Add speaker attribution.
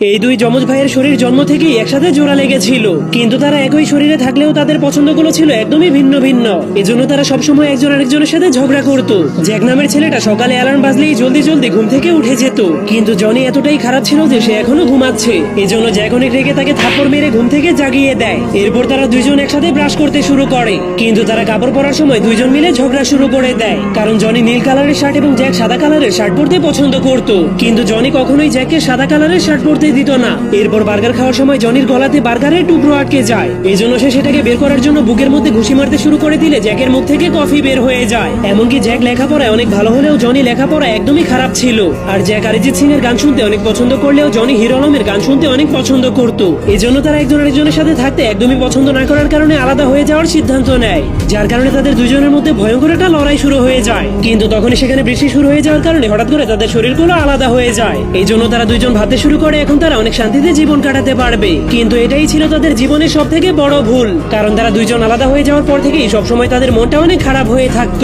Speaker 1: এই দুই যমজ ভাইয়ের শরীর জন্ম থেকেই একসাথে জোড়া লেগেছিল। কিন্তু তারা একই শরীরে থাকলেও তাদের পছন্দগুলো ছিল একদমই ভিন্ন ভিন্ন। এজন্য তারা সবসময় একজন আরেকজনের সাথে ঝগড়া করত। জ্যাক নামের ছেলেটা সকালে অ্যালার্ম বাজলেই জলদি জলদি ঘুম থেকে উঠে যেত। কিন্তু জনি এতটাই খারাপ ছিল যে সে এখনও ঘুমাচ্ছে। এজন্য জ্যাক অনেক রেগে তাকে থাপ্পড় মেরে ঘুম থেকে জাগিয়ে দেয়। এরপর তারা দুইজন একসাথে ব্রাশ করতে শুরু করে। কিন্তু তারা কাপড় পরার সময় দুইজন মিলে ঝগড়া শুরু করে দেয়। কারণ জনি নীল কালারের শার্ট এবং জ্যাক সাদা কালারের শার্ট পরতে পছন্দ করত। কিন্তু জনি কখনোই জ্যাককে সাদা কালারের শার্ট পরতে দিত না। এরপর বার্গার খাওয়ার সময় জনির গলাতে বার্গারের টুকরো আটকে যায়। এই জন্য সে সেটাকে বের করার জন্য বুকের মধ্যে ঘুষি মারতে শুরু করে দিলে জ্যাকের মুখ থেকে কফি বের হয়ে যায়। এমনকি জ্যাক লেখাপড়ায় অনেক ভালো হলেও জনি লেখাপড়া একদমই খারাপ ছিল। আর জ্যাক অরিজিৎ সিং এর গান শুনতে অনেক পছন্দ করলেও জনি হিরো আলমের গান শুনতে অনেক পছন্দ করত। এই জন্য তারা একজন আরেকজনের সাথে থাকতে একদমই পছন্দ না করার কারণে আলাদা হয়ে যাওয়ার সিদ্ধান্ত নেয়। যার কারণে তাদের দুজনের মধ্যে ভয়ঙ্কর একটা লড়াই শুরু হয়ে যায়। কিন্তু তখনই সেখানে বৃষ্টি শুরু হয়ে যাওয়ার কারণে হঠাৎ করে তাদের শরীরগুলো আলাদা হয়ে যায়। এই জন্য তারা দুইজন ভাবতে শুরু করে, এখন তারা অনেক শান্তিতে জীবন কাটাতে পারবে। কিন্তু এটাই ছিল তাদের জীবনের সব থেকে বড় ভুল। কারণ তারা দুইজন আলাদা হয়ে যাওয়ার পর থেকেই সবসময় তাদের মনটা অনেক খারাপ হয়ে থাকতো।